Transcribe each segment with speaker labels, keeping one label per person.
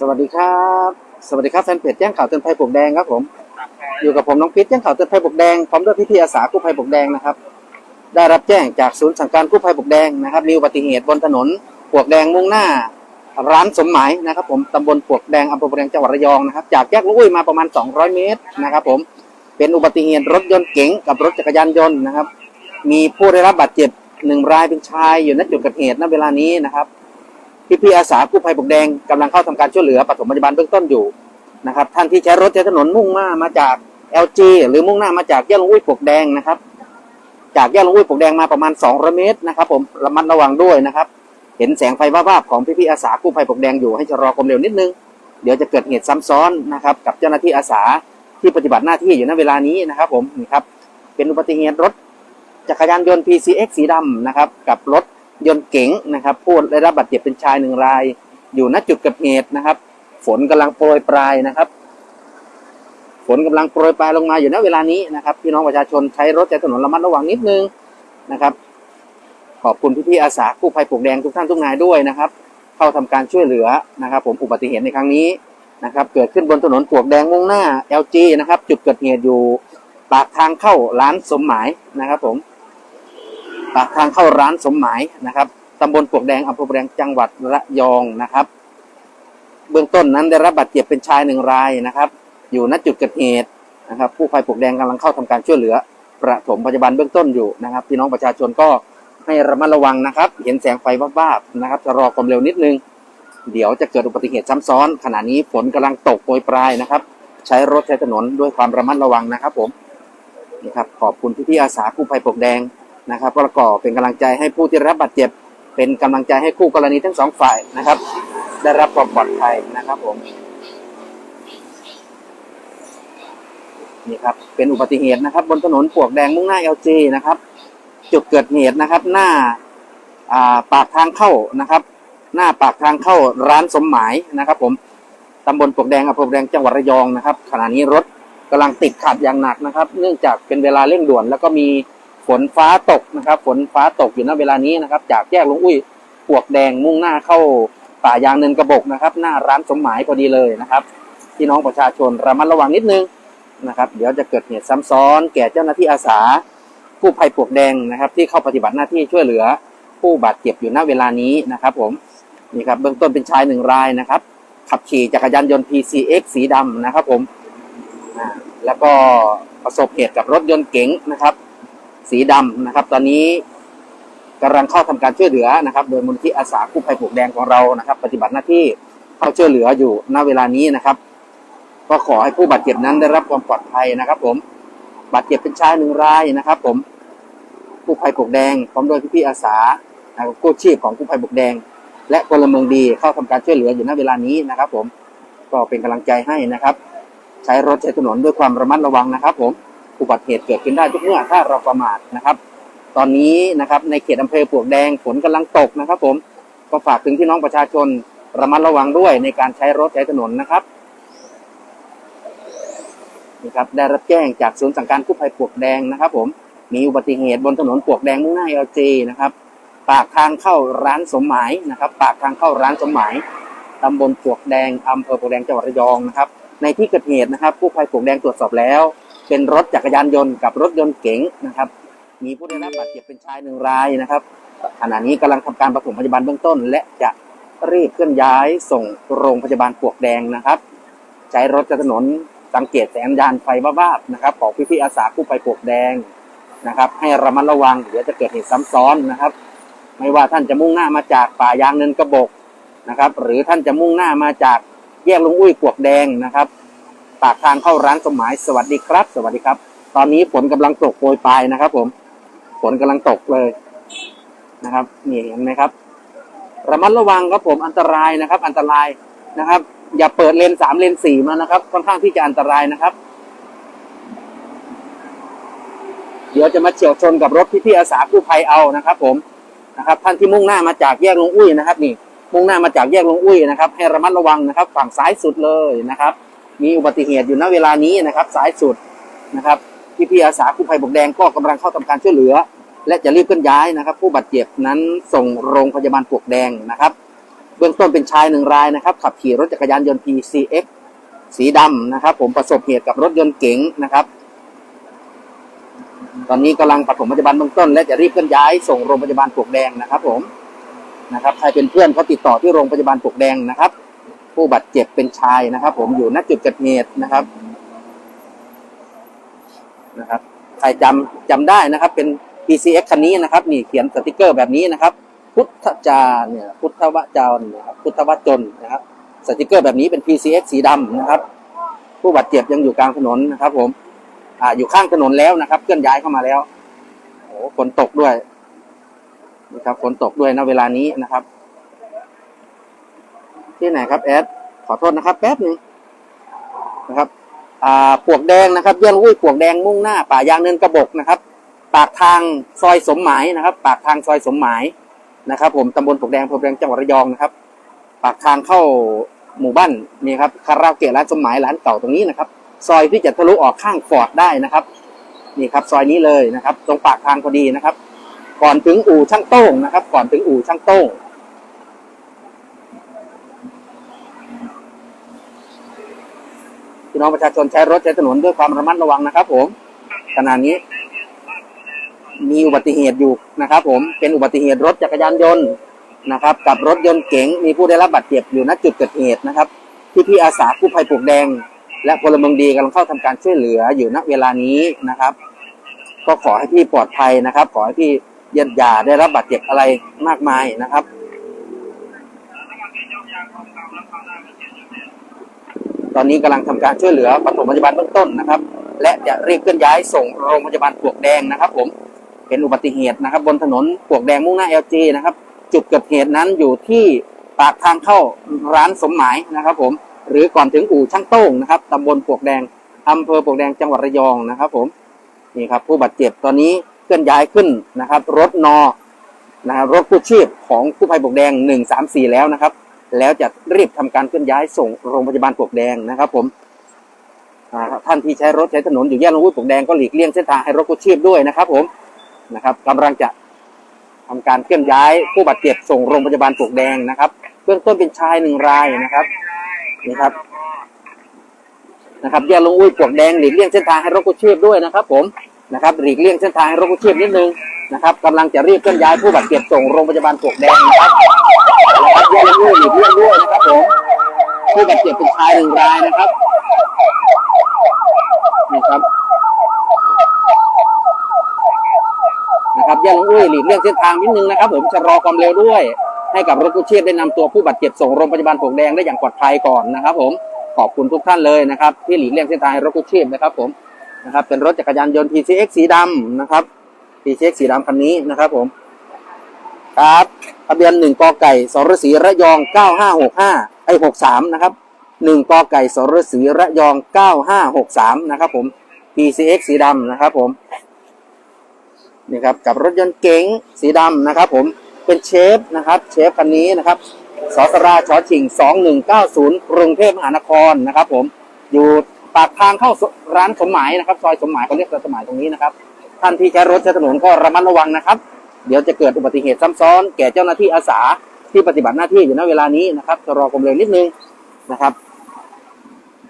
Speaker 1: สวัสดีครับ สวัสดีครับแฟนเพจแจ้งข่าวเตือนภัยปลวกแดงครับผม อยู่กับผมน้องพิษแจ้งข่าวเตือนภัยปลวกแดงพร้อมด้วยพี่ๆอาสากู้ภัยปลวกแดงนะครับ ได้รับแจ้งจากศูนย์สั่งการกู้ภัยปลวกแดงนะครับ มีอุบัติเหตุบนถนนปลวกแดงมุ่งหน้า ร้านสมหมายนะครับผมตำบลปลวกแดงอำเภอปลวกแดงจังหวัดระยองนะครับ จากแยกลุกอุ้ยมาประมาณ 200 เมตรนะครับ ผม เป็นอุบัติเหตุรถยนต์เก๋งกับรถจักรยานยนต์นะครับ มีผู้ได้รับบาดเจ็บหนึ่งรายเป็นชายอยู่ณจุดเกิดเหตุณเวลานี้นะครับ พี่พี่ๆอาสากู้ภัยปกแดงกำลังเข้าทำการช่วยเหลือปฐมพยาบาลเบื้องต้นอยู่นะครับ ท่านที่ใช้รถใช้ถนนมุ่งหน้ามาจาก LG หรือมุ่งหน้ามาจากแยกลงอุ้ยปกแดงนะครับ จากแยกลงอุ้ยปกแดงมาประมาณ200เมตรนะครับ ผมระมัดระวังด้วยนะครับ เห็นแสงไฟวาบๆของพี่พี่ๆอาสากู้ภัยปกแดงอยู่ให้ชะลอความเร็วนิดนึงเดี๋ยวจะเกิดเหตุซ้ำซ้อนนะครับกับเจ้าหน้าที่อาสาที่ปฏิบัติหน้าที่อยู่ณเวลานี้นะครับ ผมนี่ครับเป็นอุบัติเหตุรถจักรยานยนต์ PCX สีดำนะครับ กับรถ ยนต์เก๋งนะครับผู้ได้รับบาดเจ็บเป็นชายหนึ่งราย อยู่ณจุดเกิดเหตุนะครับ ฝนกำลังโปรยปลายนะครับ ฝนกำลังโปรยปลายลงมาอยู่ณเวลานี้นะครับพี่น้องประชาชนใช้รถใช้ถนนระมัดระวังนิดนึงนะครับ ขอบคุณพี่ๆอาสากู้ภัยปลวกแดงทุกท่านทุกนายด้วยนะครับ เข้าทำการช่วยเหลือนะครับ ผมอุบัติเหตุในครั้งนี้นะครับ เกิดขึ้นบนถนนปลวกแดงมุ่งหน้า LG นะครับ จุดเกิดเหตุอยู่ปากทางเข้าร้านสมหมายนะครับผม ปากทางเข้าร้านสมหมายนะครับตำบลปวกแดงอำเภอปลวกแดงจังหวัดระยองนะครับ เบื้องต้นนั้นได้รับบาดเจ็บเป็นชายหนึ่งรายนะครับ อยู่ณจุดเกิดเหตุนะครับผู้ภัยปวกแดงกำลังเข้าทำการช่วยเหลือ ประถมพยาบาลเบื้องต้นอยู่นะครับพี่น้องประชาชนก็ให้ระมัดระวังนะครับ เห็นแสงไฟวาบๆนะครับจะรอความเร็วนิดนึง เดี๋ยวจะเกิดอุบัติเหตุซ้ำซ้อน ขณะนี้ฝนกำลังตกโปรยปลายนะครับ ใช้รถใช้ถนนด้วยความระมัดระวังนะครับผมนี่ครับขอบคุณพี่ๆอาสากู้ภัยปวกแดง นะครับประกอบเป็นกำลังใจให้ผู้ที่รับบาดเจ็บ เป็นกำลังใจให้คู่กรณีทั้งสองฝ่ายนะครับ ได้รับความปลอดภัยนะครับผมนี่ครับเป็นอุบัติเหตุนะครับ บนถนนปวกแดงมุ่งหน้า LG นะครับ จุดเกิดเหตุนะครับ หน้าาปากทางเข้านะครับ หน้าปากทางเข้าร้านสมหมายนะครับ ผมตำบลปวกแดงอำเภอปวกแดงจังหวัดระยองนะครับ ขณะนี้รถกำลังติดขัดอย่างหนักนะครับ เนื่องจากเป็นเวลาเร่งด่วน แล้วก็มี ฝนฟ้าตกนะครับ ฝนฟ้าตกอยู่ณเวลานี้นะครับ จากแยกลุงอุ้ยปวกแดงมุ่งหน้าเข้าป่ายางเนินกระบอกนะครับ หน้าร้านสมหมายพอดีเลยนะครับพี่น้องประชาชนระมัดระวังนิดนึงนะครับ เดี๋ยวจะเกิดเหตุซ้ำซ้อน แก่เจ้าหน้าที่อาสากู้ภัยปวกแดงนะครับ ที่เข้าปฏิบัติหน้าที่ช่วยเหลือ ผู้บาดเจ็บอยู่ณเวลานี้นะครับ ผมนี่ครับเบื้องต้นเป็นชายหนึ่งรายนะครับ ขับขี่จักรยานยนต์ PCX สีดำนะครับ ผมแล้วก็ประสบเหตุกับรถยนต์เก๋งนะครับ สีดำนะครับ ตอนนี้กำลังเข้าทำการช่วยเหลือนะครับ โดยมูลที่อาสากู้ภัยปลวกแดงของเรานะครับ ปฏิบัติหน้าที่เข้าช่วยเหลืออยู่ณเวลานี้นะครับ ก็ขอให้ผู้บาดเจ็บนั้นได้รับความปลอดภัยนะครับ ผมบาดเจ็บเป็นชายหนึ่งรายนะครับ ผมกู้ภัยปลวกแดงพร้อมด้วยพี่ๆอาสานะครับกู้ชีพของกู้ภัยปลวกแดง และพลเมืองดีเข้าทำการช่วยเหลืออยู่ณเวลานี้นะครับ ผมก็เป็นกำลังใจให้นะครับ ใช้รถใช้ถนนด้วยความระมัดระวังนะครับ ผม อุบัติเหตุเกิดขึ้นได้ทุกเมื่อถ้าเราประมาทนะครับ ตอนนี้นะครับในเขตอำเภอปลวกแดงฝนกำลังตกนะครับ ผมก็ฝากถึงพี่น้องประชาชนระมัดระวังด้วยในการใช้รถใช้ถนนนะครับนี่ครับได้รับแจ้งจากศูนย์สั่งการกู้ภัยปลวกแดงนะครับ ผมมีอุบัติเหตุบนถนนปลวกแดงมุ่งหน้าเอลจีนะครับ ปากทางเข้าร้านสมหมายนะครับ ปากทางเข้าร้านสมหมายตำบลปลวกแดงอำเภอปลวกแดงจังหวัดระยองนะครับ ในที่เกิดเหตุนะครับกู้ภัยปลวกแดงตรวจสอบแล้ว เป็นรถจักรยานยนต์กับรถยนต์เก๋งนะครับ มีผู้ได้รับบาดเจ็บเป็นชายหนึ่งรายนะครับขณะนี้กำลังทำการปฐมพยาบาลเบื้องต้น และจะรีบเคลื่อนย้ายส่งโรงพยาบาลปวกแดงนะครับ ใช้รถจากรถนนสังเกตแสงยานไฟบ้าบๆนะครับของพี่ๆอาสากู้ภัยปวกแดงนะครับ ให้ระมัดระวังเดี๋ยวจะเกิดเหตุซ้ำซ้อนนะครับ ไม่ว่าท่านจะมุ่งหน้ามาจากป่ายางเนินกระบอกนะครับ หรือท่านจะมุ่งหน้ามาจากแยกลุงอุ้ยปวกแดงนะครับ ปากทางเข้าร้านสมหมายสวัสดีครับ สวัสดีครับ ตอนนี้ฝนกำลังตกโปรยปลายนะครับ ผมฝนกำลังตกเลยนะครับนี่เห็นไหมครับ ระมัดระวังครับผมอันตรายนะครับ อันตรายนะครับ อย่าเปิดเลนสามเลนสี่มานะครับ ค่อนข้างที่จะอันตรายนะครับ เดี๋ยวจะมาเฉียวชนกับรถพี่ๆอาสากู้ภัยเอานะครับ ผมนะครับ ท่านที่มุ่งหน้ามาจากแยกลงอุ้ยนะครับ นี่มุ่งหน้ามาจากแยกลงอุ้ยนะครับ ให้ระมัดระวังนะครับ ฝั่งซ้ายสุดเลยนะครับ มีอุบัติเหตุอยู่ณเวลานี้นะครับซ้ายสุดนะครับพี่พี่อาสากู้ภัยบกแดงก็กำลังเข้าทำการช่วยเหลือ และจะรีบเคลื่อนย้ายนะครับ ผู้บาดเจ็บนั้นส่งโรงพยาบาลปวกแดงนะครับ เบื้องต้นเป็นชายหนึ่งรายนะครับ ขับขี่รถจักรยานยนต์ PCX สีดำนะครับ ผมประสบเหตุกับรถยนต์เก๋งนะครับ ตอนนี้กำลังปฐมพยาบาลเบื้องต้น และจะรีบเคลื่อนย้ายส่งโรงพยาบาลปวกแดงนะครับ ผมนะครับ ใครเป็นเพื่อนเขาติดต่อที่โรงพยาบาลปวกแดงนะครับ ผู้บาดเจ็บเป็นชายนะครับ ผมอยู่ณจุดเกิดเหตุนะครับนะครับ ใครจำจำได้นะครับ เป็น PCX คันนี้นะครับ นี่เขียนสติกเกอร์แบบนี้นะครับ พุทธจาเนี่ยพุทธวจรนะครับพุทธวจนนะครับสติกเกอร์แบบนี้เป็น PCX สีดำนะครับ ผู้บาดเจ็บยังอยู่กลางถนนนะครับ ผม อ่าอยู่ข้างถนนแล้วนะครับเคลื่อนย้ายเข้ามาแล้วโอ้ฝนตกด้วยนะครับฝนตกด้วยนะเวลานี้นะครับ ที่ไหนครับแอดขอโทษนะครับ แป๊บนึงนะครับ อ่าปวกแดงนะครับเยื่อนวุ้ยปวกแดงมุ่งหน้า ป่ายางเนินกระบกนะครับ ปากทางซอยสมหมายนะครับ ปากทางซอยสมหมายนะครับ ผมตำบลปวกแดงอำเภอปวกแดงจังหวัดระยองนะครับ ปากทางเข้าหมู่บ้านนี่ครับคาราโอเกะร้านสมหมายร้านเก่าตรงนี้นะครับ ซอยที่จะทะลุออกข้างฟอร์ดได้นะครับนี่ครับซอยนี้เลยนะครับ ตรงปากทางพอดีนะครับ ก่อนถึงอู่ช่างโต้งนะครับ ก่อนถึงอู่ช่างโต้ง พี่น้องประชาชนใช้รถใช้ถนนด้วยความระมัดระวังนะครับ ผมขณะนี้ มีอุบัติเหตุอยู่นะครับ ผมเป็นอุบัติเหตุรถจักรยานยนต์นะครับ กับรถยนต์เก๋งมีผู้ได้รับบาดเจ็บอยู่ณจุดเกิดเหตุนะครับที่พี่อาสากู้ภัยปลวกแดง และพลเมืองดีกำลังเข้าทำการช่วยเหลืออยู่ณเวลานี้นะครับ ก็ขอให้พี่ปลอดภัยนะครับ ขอให้พี่เย็นยาได้รับบาดเจ็บอะไรมากมายนะครับ ตอนนี้กำลังทำการช่วยเหลือปฐมพยาบาลเบื้องต้นนะครับ และจะรีบเคลื่อนย้ายส่งโรงพยาบาลปวกแดงนะครับ ผมเป็นอุบัติเหตุนะครับ บนถนนปวกแดงมุ่งหน้า LG นะครับ จุดเกิดเหตุนั้นอยู่ที่ปากทางเข้าร้านสมหมายนะครับ ผมหรือก่อนถึงอู่ช่างโต้งนะครับตำบลปวกแดงอำเภอปวกแดงจังหวัดระยองนะครับ ผมนี่ครับ ผู้บาดเจ็บตอนนี้เคลื่อนย้ายขึ้นนะครับ รถนอนะครับรถกู้ชีพของกู้ภัยปวกแดงหนึ่งสามสี่แล้วนะครับ แล้วจะรีบทำการเคลื่อนย้ายส่งโรงพยาบาลปลวกแดงนะครับ ผมท่านที่ใช้รถใช้ถนนอยู่แยกลงวุ้ยปลวกแดงก็หลีกเลี่ยงเส้นทางให้รถกู้ชีพด้วยนะครับ ผมนะครับกำลังจะทำการเคลื่อนย้ายผู้บาดเจ็บส่งโรงพยาบาลปลวกแดงนะครับ เบื้องต้นเป็นชายหนึ่งรายนะครับนี่ครับนะครับแยกลงอุ้ยปลวกแดงหลีกเลี่ยงเส้นทางให้รถกู้ชีพด้วยนะครับ ผมนะครับหลีกเลี่ยงเส้นทางให้รถกู้ชีพนิดนึงนะครับกำลังจะรีบเคลื่อนย้ายผู้บาดเจ็บส่งโรงพยาบาลปลวกแดงนะครับ นะครับแยกลงอุ้ยหลีกเลี่ยงด้วยนะครับผมผู้บาดเจ็บเป็นชายหนึ่งรายนะครับนี่ครับนะครับแยกลงอุ้ยหลีกเลี่ยงเส้นทางนิดนึงนะครับ ผมชะลอความเร็วด้วย ให้กับรถกู้ชีพได้นำตัวผู้บาดเจ็บส่งโรงพยาบาลปลวกแดงได้อย่างปลอดภัยก่อนนะครับ ผมขอบคุณทุกท่านเลยนะครับ ที่หลีกเลี่ยงเส้นทางรถกู้ชีพนะครับ ผมนะครับ เป็นรถจักรยานยนต์ PCX สีดำนะครับ PCX สีดำคันนี้นะครับ ผม ครับทะเบียนหนึ่งกอไก่สรศรีระยองเก้าห้าหกห้าไอหกสามนะครับหนึ่งกอไก่สรศรีระยองเก้าห้าหกสามนะครับผม PCX สีดำนะครับผมนี่ครับกับรถยนต์เก๋งสีดำนะครับผมเป็นเชฟนะครับเชฟคันนี้นะครับสสราชอชิงสองหนึ่งเก้าศูนย์กรุงเทพมหานครนะครับผมอยู่ปากทางเข้าร้านสมหมายนะครับซอยสมหมายเขาเรียกซอยสมหมายตรงนี้นะครับ ท่านที่ใช้รถใช้ถนนก็ระมัดระวังนะครับ เดี๋ยวจะเกิดอุบัติเหตุซ้ำซ้อน แก่เจ้าหน้าที่อาสาที่ปฏิบัติหน้าที่อยู่ณเวลานี้นะครับจะรอความเร็วนิดนึงนะครับ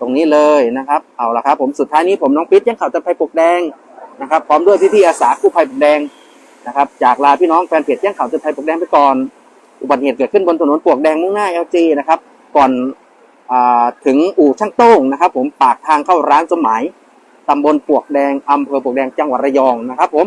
Speaker 1: ตรงนี้เลยนะครับ เอาละครับผมสุดท้ายนี้ผมน้องปิ๊ดยังข่าวตะไคร้ปกแดงนะครับ พร้อมด้วยพี่ๆอาสากู้ภัยปกแดงนะครับ จากลาพี่น้องแฟนเพจแจ้งข่าวตะไคร้ปกแดงไปก่อน อุบัติเหตุเกิดขึ้นบนถนนปวกแดงมุ่งหน้า LG นะครับ ก่อนอถึงอู่ช่างโต้งนะครับ ผมปากทางเข้าร้านสมหมายตำบลปวกแดงอำเภอปวกแดงจังหวัดระยองนะครับ ผม